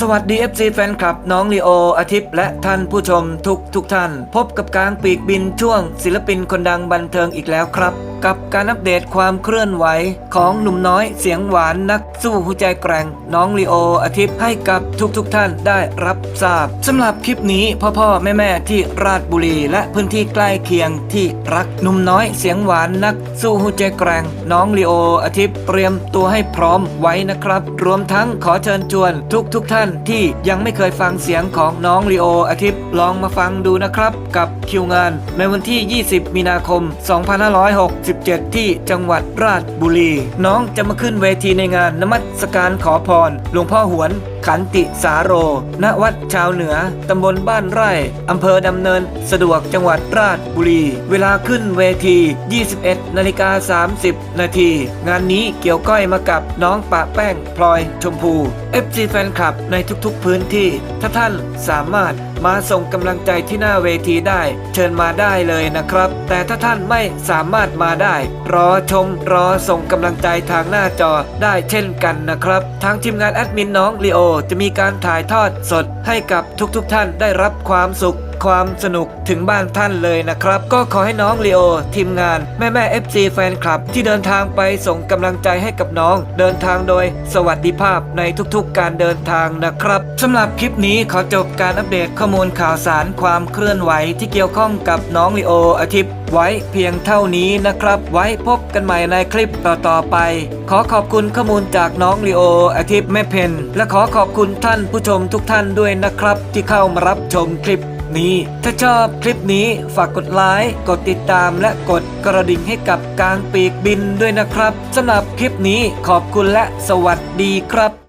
สวัสดี FC แฟนคลับน้องลีโออาทิตย์และท่านผู้ชมทุกทุกท่าน พบกับกลางปีกบินช่วงศิลปินคนดังบันเทิงอีกแล้วครับ กับการอัปเดตความเคลื่อนไหว ของหนุ่มน้อยเสียงหวานนักสู้หัวใจแกร่ง น้องลีโออาทิตย์ให้กับทุกทุกท่านได้รับทราบสำหรับคลิปนี้พ่อพ่อแม่แม่ที่ราชบุรี และพื้นที่ใกล้เคียงที่รักหนุ่มน้อยเสียงหวานนักสู้หัวใจแกร่ง น้องลีโออาทิตย์เตรียมตัวให้พร้อมไว้นะครับ รวมทั้งขอเชิญชวนทุกทุกๆท่านที่ยังไม่เคยฟังเสียงของน้องลีโออาทิตย์ลองมาฟังดูนะครับ กับคิวงานในวันที่ 20 มีนาคม2567ที่จังหวัดราชบุรี น้องจะมาขึ้นเวทีในงานนมัสการขอพร หลวงพ่อหวน ขันติสาโร ณ วัดชาวเหนือ ตำบลบ้านไร่ อำเภอดำเนิน สะดวกจังหวัดราชบุรี เวลาขึ้นเวที 21 นาฬิกา 30 นาที งานนี้เกี่ยวก้อยมากับน้องปะแป้งพลอยชมพู FC แฟนคลับในทุกๆพื้นที่ ถ้าท่านสามารถ มาส่งกำลังใจที่หน้าเวทีได้ เชิญมาได้เลยนะครับ แต่ถ้าท่านไม่สามารถมาได้ รอชมรอส่งกำลังใจทางหน้าจอได้เช่นกันนะครับ ทางทีมงานแอดมินน้องลีโอจะมีการถ่ายทอดสดให้กับทุกๆทท่านได้รับความสุข ความสนุกถึงบ้านท่านเลยนะครับ ก็ขอให้น้องลีโอ ทีมงานแม่แม่ FC แฟนคลับ ที่เดินทางไปส่งกำลังใจให้กับน้อง เดินทางโดยสวัสดิภาพในทุกๆ การเดินทางนะครับสำหรับคลิปนี้ขอจบการอัปเดตข้อมูลข่าวสารความเคลื่อนไหวที่เกี่ยวข้องกับน้องลีโออาทิตย์ไว้เพียงเท่านี้นะครับ ไว้พบกันใหม่ในคลิปต่อๆไป ขอขอบคุณข้อมูลจากน้องลีโออาทิตย์แม่เพนและขอขอบคุณท่านผู้ชมทุกท่านด้วยนะครับ ที่เข้ามารับชมคลิปนี้ ถ้าชอบคลิปนี้ฝากกดไลค์กดติดตามและกดกระดิ่งให้กับกลางปีกบินด้วยนะครับสำหรับคลิปนี้ขอบคุณและสวัสดีครับ